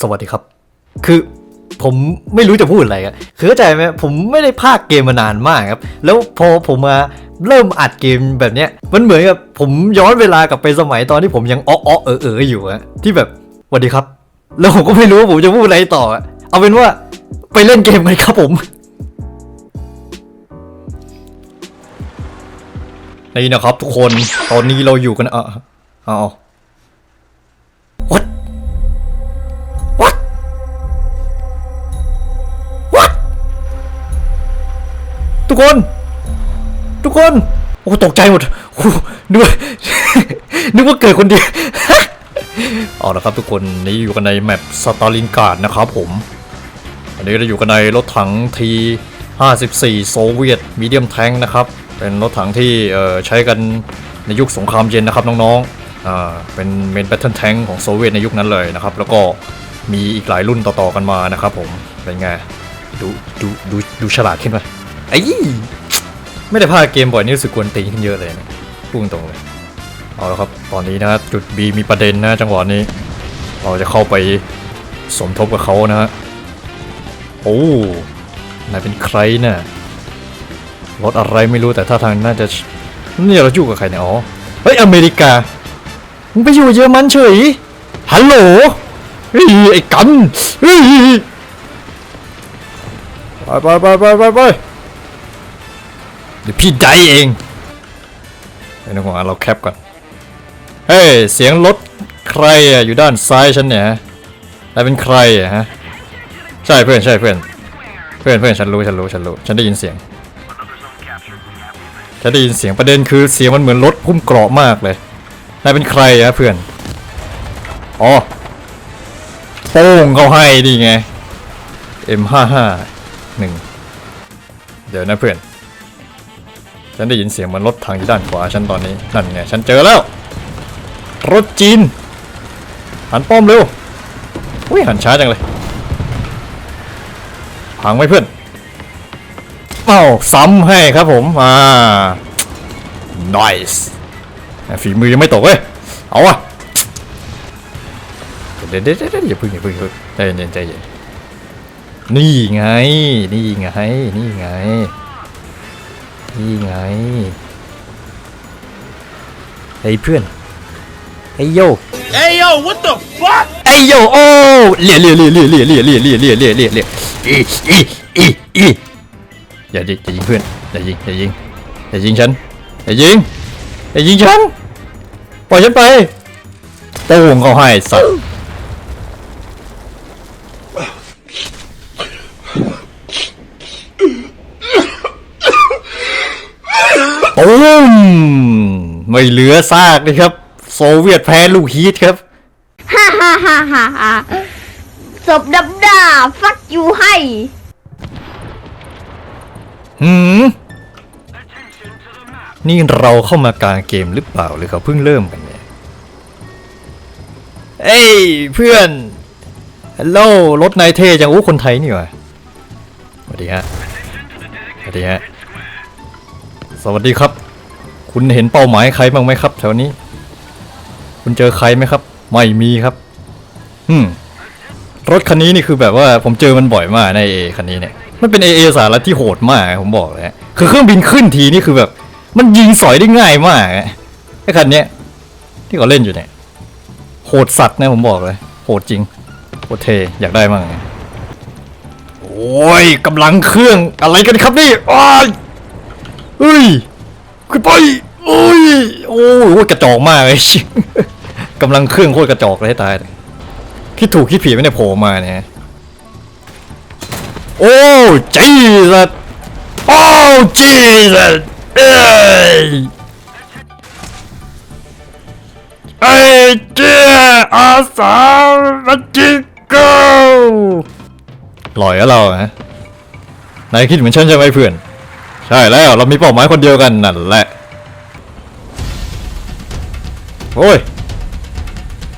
สวัสดีครับ คือผมไม่รู้จะพูดอะไรอะคือเข้าใจไหมผมไม่ได้พากเกมมานานมากครับ แล้วพอผมมาเริ่มอัดเกมแบบเนี้ย มันเหมือนกับผมย้อนเวลากลับไปสมัยตอนที่ผมยังอ้อๆเออเอออยู่อะที่แบบสวัสดีครับ แล้วผมก็ไม่รู้ว่าผมจะพูดอะไรต่ออะเอาเป็นว่าไปเล่นเกมกันครับผม นี่นะครับทุกคน ตอนนี้เราอยู่กันอะเอา ทุกคน ทุกคน โอ้ตกใจหมดโอ้นึกว่านึกว่าเกิดคนเดียวเอาละครับทุกคนนี่อยู่กันในแมปสตาลินการ์ดนะครับผม อันนี้เราอยู่กันในรถถังที54 โซเวียตมีเดียมแทงนะครับ เป็นรถถังที่ใช้กันในยุคสงครามเย็นนะครับน้องๆเป็นเมนแบทเทิลแทงของโซเวียตในยุคนั้นเลยนะครับ แล้วก็มีอีกหลายรุ่นต่อๆกันมานะครับผม เป็นไง ดูดูดูดูฉลาดขึ้นไหม ไอ้ไม่ได้พากย์เกมบ่อยนี่รู้สึกกวนตีนขึ้นเยอะเลยนะพูดตรงเลย เอาละครับ ตอนนี้นะจุด B มีประเด็นนะจังหวะนี้ เราจะเข้าไปสมทบกับเขานะฮะ โอ้นายเป็นใครน่ะรถอะไรไม่รู้แต่ท่าทางน่าจะนี่เราอยู่กับใครเนี่ยอ๋อ เฮ้ยอเมริกา มึงไปอยู่เยอรมันเฉย ฮัลโหลเฮ้ยไอ้กันเฮ้ยไปไปไปไปไป เดี๋ยวพี่ได้เองไอ้น้องของเราแคปก่อน เฮ้ย เสียงรถใครอะอยู่ด้านซ้ายฉันเนี่ยฮะนายเป็นใครอะฮะ ใช่เพื่อนใช่เพื่อน เพื่อนเพื่อนฉันรู้ฉันรู้ฉันรู้ ฉันได้ยินเสียง ฉันได้ยินเสียงประเด็นคือเสียงมันเหมือนรถพุ่มเกราะมากเลยนายเป็นใครอะเพื่อน อ๋อโป้งเขาให้ดีไง M55 หนึ่งเดี๋ยวนะเพื่อน ฉันได้ยินเสียงเหมือนรถทางอยู่ด้านขวาฉันตอนนี้ นั่นไง ฉันเจอแล้ว รถจีน หันป้อมเร็วอุ้ยหันช้าจังเลยพังไว้เพื่อน เอ้าซ้ำให้ครับผม อ่า nice ฝีมือยังไม่ตกเว้ย เอาอะเดี๋ยวเดี๋ยวเดี๋ยวเดี๋ยวอย่าพึ่งอย่าพึ่งอย่าพึ่งใจเย็นใจเย็นนี่ไง นี่ไง นี่ไง นี่ไงเฮ้ยเพื่อนเฮ้ยโย Hey yo, what the fuck? ไอโยโอ้เลี่ยเลี่ยเลี่ยเลี่ยเลี่ยเลี่ยเลี่ยเลี่ยเลี่ยเลี่ยเลี่ยเลี่ยอีอีอีอีอย่าดิอย่ายิงเพื่อนอย่ายิงอย่ายิงอย่ายิงฉันอย่ายิงอย่ายิงฉันปล่อยฉันไปโต้งเขาให้สัตว์ ตูมไม่เหลือซากเลยครับ โซเวียตแพ้ลูกฮีทครับฮ่าฮ่าฮ่าฮ่าฮ่าศพดับดาฟักยูให้หืมนี่เราเข้ามากลางเกมหรือเปล่าหรือเขาเพิ่งเริ่มกันเนี่ย เอ้ยเพื่อนฮัลโหลรถนายเท่จังอู้คนไทยนี่หว่าสวัสดีฮะสวัสดีฮะ สวัสดีครับ คุณเห็นเป้าหมายใครบ้างไหมครับ แถวนี้ คุณเจอใครไหมครับ ไม่มีครับอืมรถคันนี้นี่คือแบบว่าผมเจอมันบ่อยมากในเอคันนี้เนี่ยมันเป็นเอเอสาระที่โหดมากผมบอกเลยคือเครื่องบินขึ้นทีนี่คือแบบ มันยิงสอยได้ง่ายมากไอ้คันเนี้ยที่เขาเล่นอยู่เนี่ยโหดสัตว์นะผมบอกเลย โหดจริงโหดเทอยากได้มากโอ้ยกำลังเครื่องอะไรกันครับนี่อ้าย เฮ้ยขึ้นไปโอ้ยโอ้ยกระจอกมากเลยกำลังเครื่องโคตรกระจอกเลยให้ตายเลยคิดถูกคิดผิดไม่ได้โผล่มาเนี่ยโอ้จีสัสโอ้จีสัสเอ้ยไอ้เจ้าอาสาลัจิโกหล่อยอะเราฮะนายคิดเหมือนฉันใช่ไหมเพื่อน ใช่แล้วเรามีเป้าหมายคนเดียวกันนั่นแหละโอ้ย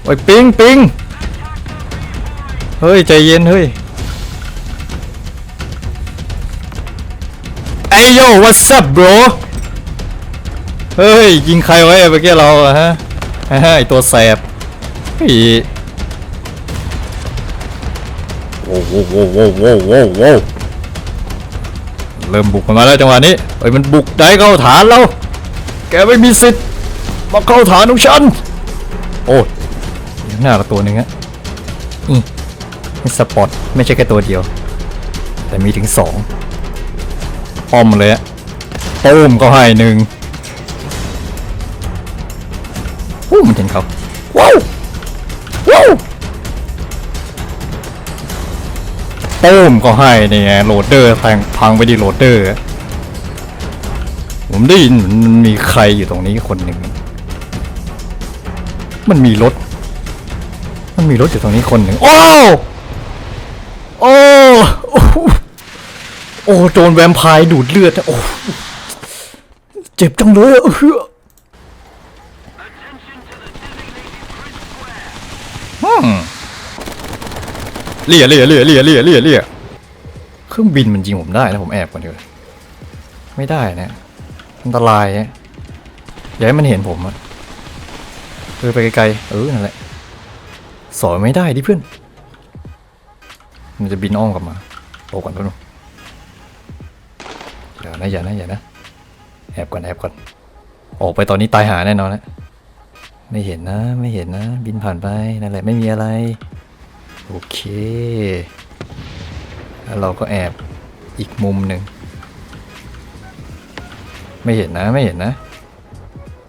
โอ้ยปิงปิงเฮ้ยใจเย็นเฮ้ยไอโย what's up bro เฮ้ยยิงใครไว้เมื่อกี้เราอะฮะไอตัวแสบเฮ้ยโว้โว้โว้โว้โว้โว้โว้ว เริ่มบุกมันมาแล้วจังหวะนี้เฮ้มันบุกได้เข้าฐานเราแกไม่มีสิทธิ์มาเข้าฐานของฉัน โอ้ยหน้าเราตัวหนึ่งอะนี่นี่สปอตไม่ใช่แค่ตัวเดียว แต่มีถึงสองอ้อมเลยอะตูมก็ให้หนึ่งอู้มันเห็นเขาว้าวว้าว ตูมก็ให้เนี่ไงโหลดเดอร์พังพังไปดิโหลดเดอร์ ผมได้ยินมันมีใครอยู่ตรงนี้คนหนึ่ง มันมีรถ มันมีรถอยู่ตรงนี้คนหนึ่ง โอ้โอ้โอ้โอ้โดนแวมไพร์ดูดเลือดโอ้เจ็บจังเลยอะเฮ้ออืม เลี่ยเลี่ยเลี่ยเลี่ยเลี่ยเลี่ยเลี่ยเครื่องบินมันยิงผมได้นะผมแอบก่อนเถอะไม่ได้นะอันตรายอะอย่าให้มันเห็นผมอะเออไปไกลๆเออนั่นแหละสอยไม่ได้ดิเพื่อน มันจะบินอ้อมกลับมาโอ้ก่อนเพื่อนอย่านะอย่านะอย่านะแอบก่อนแอบก่อนออกไปตอนนี้ตายหาแน่นอนนะไม่เห็นนะ ไม่เห็นนะ บินผ่านไปนั่นแหละไม่มีอะไร โอเคแล้วเราก็แอบอีกมุมหนึ่ง ไม่เห็นนะไม่เห็นนะ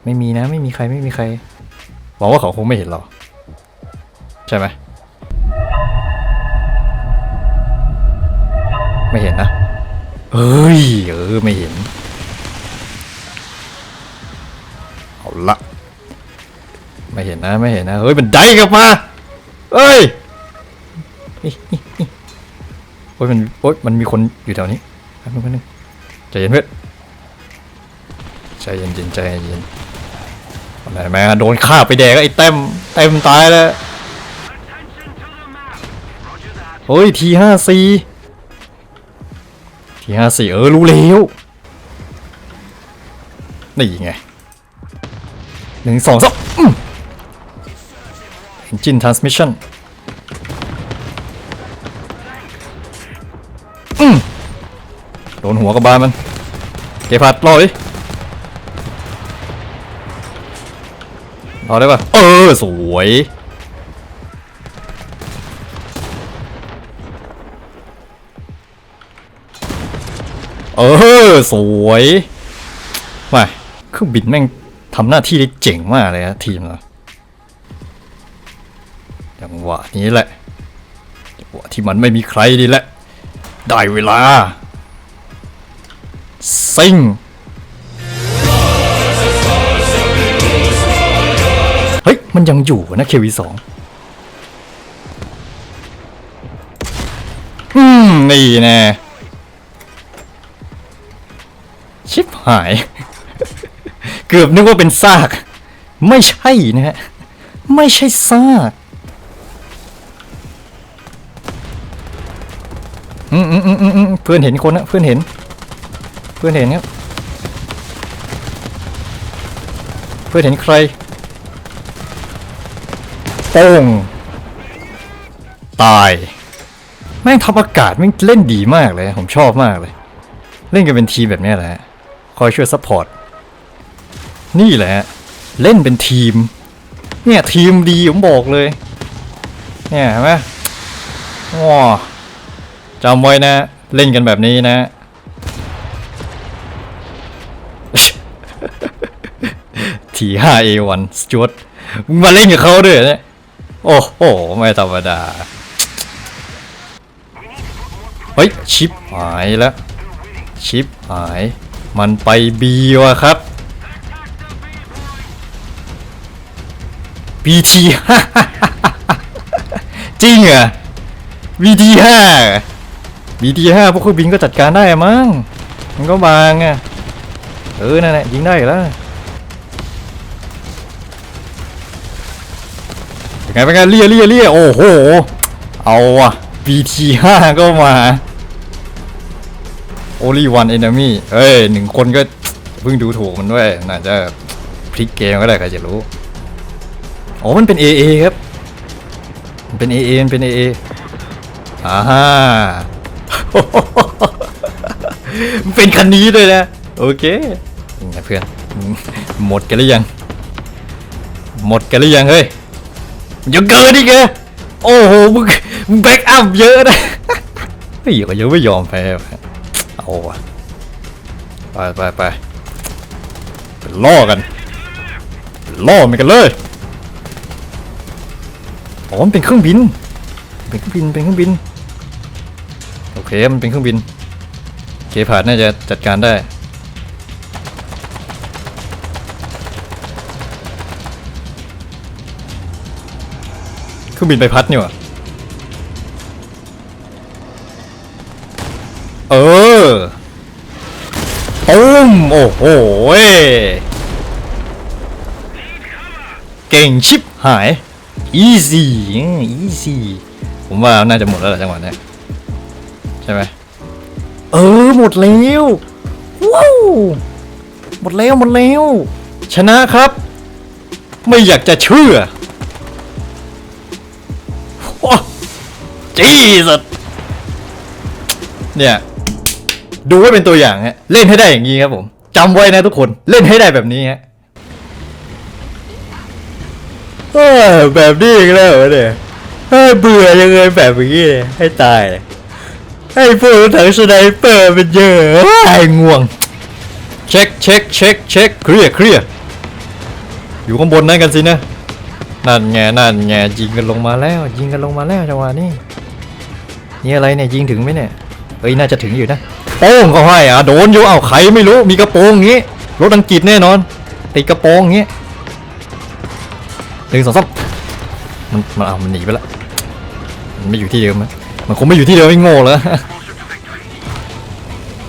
ไม่มีนะไม่มีใครไม่มีใครหวังว่าเขาคงไม่เห็นเรา ใช่ไหมไม่เห็นนะเอ้ยเออไม่เห็น เอาละไม่เห็นนะไม่เห็นนะ เฮ้ยมันได้กลับมา โอ้ยมันโอ้ยมันมีคนอยู่แถวนี้แป๊บนึงแป๊บนึงใจเย็นเพื่อนใจเย็นใจเย็นอะไรแม่โดนฆ่าไปแดกไอ้เต็มเต็มตายแล้วเฮ้ยทีห้าสี่ทีห้าสี่เออรู้แล้วนี่ไงหนึ่งสองสามอืม engine transmission นหัวกระบาลมัน เก็บผัดรอดิรอได้ปะเออ สวย เออ สวยมาเครื่องบินแม่งทำหน้าที่ได้เจ๋งมากเลยนะทีมเราจังหวะนี้แหละจังหวะที่มันไม่มีใครดีแหละ ได้เวลา ซิงเฮ้ย มันยังอยู่นะเควีสองอืม นี่แน่ชิบหาย เกือบนึกว่าเป็นซาก ไม่ใช่นะฮะ ไม่ใช่ซากอืมอืมอืมอืมเพื่อนเห็นคนนะเพื่อนเห็น เพื่อนเห็นครับ เพื่อนเห็นใครโป้งตาย แม่งทับอากาศแม่งเล่นดีมากเลย ผมชอบมากเลย เล่นกันเป็นทีมแบบเนี้ยแหละ คอยช่วยซัพพอร์ต นี่แหละ เล่นเป็นทีม เนี่ยทีมดีผมบอกเลย เนี่ยเห็นไหมว้าจำไว้นะ เล่นกันแบบนี้นะ ทีห้าเอวันสจวตมึงมาเล่นกับเขาด้วยเนี่ยโอ้โห ไม่ธรรมดา เฮ้ย ชิปหายแล้ว ชิปหาย มันไปบีวะครับ BT จริงเหรอ BT ห้า BT ห้าพวกครื่องบินก็จัดการได้มั้ง มันก็บางอะเออ นั่นแหละยิงได้แล้ว ไงเป็นไงเลี่ยเลี่ยเลี่ยโอ้โห เอาว่ะ BT ห้าก็มา only one enemy เอ้ยหนึ่งคนก็เพิ่งดูถูกมันด้วย น่าจะพลิกเกมก็ได้ใครจะรู้อ๋อมันเป็น AA ครับ มันเป็น AA มันเป็น AA อ่าฮะมันเป็นคันนี้ด้วยนะ โอเคไงเพื่อน หมดกันหรือยัง หมดกันหรือยังเฮ้ย ยังเกินอีกเหรอโอ้โหมึงมึงแบ็กอัพเยอะนะเฮ้ยก็ยังไม่ยอมแพ้ว่ะเอาไปไปไปไปล่อกันล่อมันกันเลยอ๋อมันเป็นเครื่องบิน เป็นเครื่องบินเป็นเครื่องบินโอเคมันเป็นเครื่องบินเคผ่านน่าจะจัดการได้ เครื่องบินใบพัดนี่หว่ะเออตุ้มโอ้โหเก่งชิบหาย easy easy ผมว่าน่าจะหมดแล้วแหละจังหวะเนี้ยใช่ไหมเออหมดแล้วว้าวหมดแล้วหมดแล้วชนะครับ ไม่อยากจะเชื่อ จีสุดเนี่ย ดูไว้เป็นตัวอย่างฮะเล่นให้ได้อย่างนี้ครับผมจำไว้นะทุกคนเล่นให้ได้แบบนี้ฮะเออแบบนี้อีกแล้วเหรอเนี่ยเฮ้ยเบื่อยังไงแบบนี้เนี่ยให้ตายเลยให้พวกถังสไนเปอร์เป็นเยอะไอ้ง่วง เช็คเช็คเช็คเช็คเคลียร์เคลียร์อยู่ข้างบนนั่นกันสินะนั่นไงนั่นไงยิงกันลงมาแล้ว ยิงกันลงมาแล้วจังหวะนี้ นี่อะไรเนี่ยยิงถึงไหมเนี่ยเอ้ยน่าจะถึงอยู่นะโป้งเขาให้อะโดนอยู่เอ้าใครไม่รู้มีกระโปรงอย่างงี้รถอังกฤษแน่นอนติดกระโปรงอย่างงี้หนึ่งสองสามมันมันเอามันหนีไปละมันไม่อยู่ที่เดิมนะมันคงไม่อยู่ที่เดิมไม่โง่แล้ว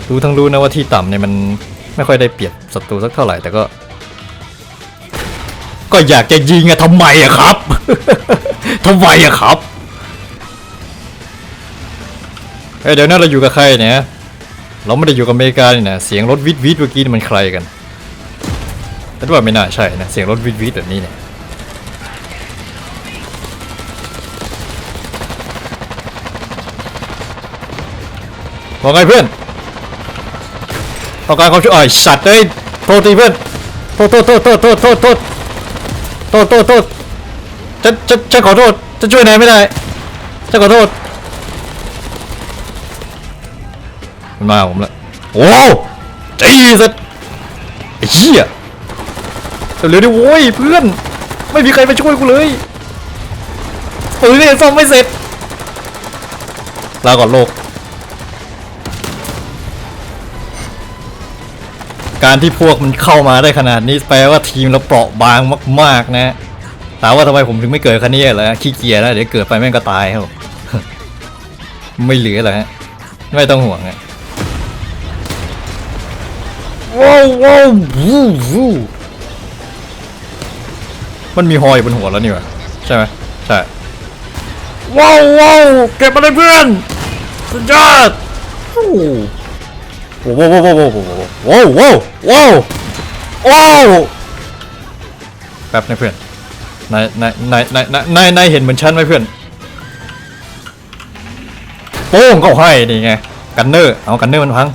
รู้ทั้งรู้นะว่าที่ต่ำเนี่ยมันไม่ค่อยได้เปรียบศัตรูสักเท่าไหร่แต่ก็ ก็อยากจะยิงอะทำไมอะครับทำไมอะครับ เฮ้ยเดี๋ยวนั้นเราอยู่กับใครเนี่ย เราไม่ได้อยู่กับอเมริกาเนี่นะเสียงรถวิทวิทเมื่อกี้นี่มันใครกันแต่ว่าไม่น่าใช่นะเสียงรถวิทวิทแบบนี้เนี่ยว่าไงเพื่อนต้องการความช่วยอ่อยสัตว์เลยโทษทีเพื่อนโทษโทษโทษโทษโทษโทษโทษโทษโทษโทษฉันฉันฉันขอโทษฉันช่วยนายไม่ได้ฉันขอโทษ มันมาผมละโอ้จีสัตไอ้เหี้ยเร็วดิโว้ยเพื่อน ไม่มีใครมาช่วยกูเลยปืนเนี่ยซ่อมไม่เสร็จลาก่อนโลก การที่พวกมันเข้ามาได้ขนาดนี้แปลว่าทีมเราเปราะบางมาก ๆ นะถามว่าทำไมผมถึงไม่เกิดคันนี้เหรอขี้เกียจแล้วเดี๋ยวเกิดไปแม่งก็ตายครับไม่เหลือหรอกฮะไม่ต้องห่วงฮะ ว้าวว้าววูวูมันมีหอยบนหัวแล้วนี่วะใช่ไหมใช่ว้าวว้าวเก็บมาเลยเพื่อนสุดยอดโอ้โหว้าวว้าวว้าวว้าวว้าวว้าวว้าวแป๊บนะเพื่อนนายนายนายนายนายนายเห็นเหมือนฉันไหมเพื่อนโป้งก็ให้นี่ไงกันเนอร์เอากันเนอร์มันพัง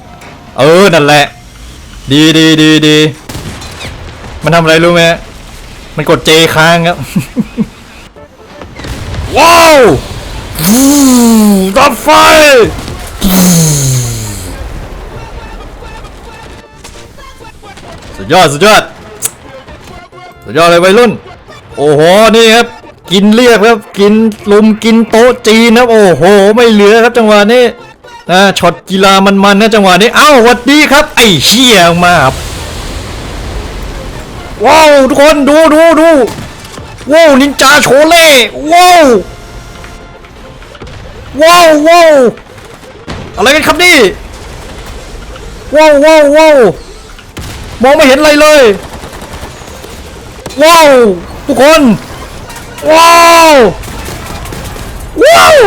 เออนั่นแหละ ดีดีดีดีมันทำอะไรรู้ไหมมันกดเจค้างครับ ว้าวดับไฟ สุดยอด สุดยอด สุดยอดเลยวัยรุ่น โอ้โห นี่ครับ กินเรียบครับ กินลุมกินโต๊ะจีนครับ โอ้โห ไม่เหลือครับจังหวะนี้ นะช็อตกีฬามันๆนะจังหวะนี้อ้าวหวัดดีครับ ไอ้เชี่ยมาครับว้าวทุกคนดูดูดูว้าวนินจาโชเล่ว้าวว้าวว้าวอะไรกันครับนี่ว้าวว้าวว้าวมองไม่เห็นอะไรเลยว้าวทุกคนว้าวว้าว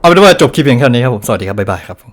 เอาเป็นว่าจบคลิปเพียงแค่นี้ครับผม สวัสดีครับ บ๊ายบายครับ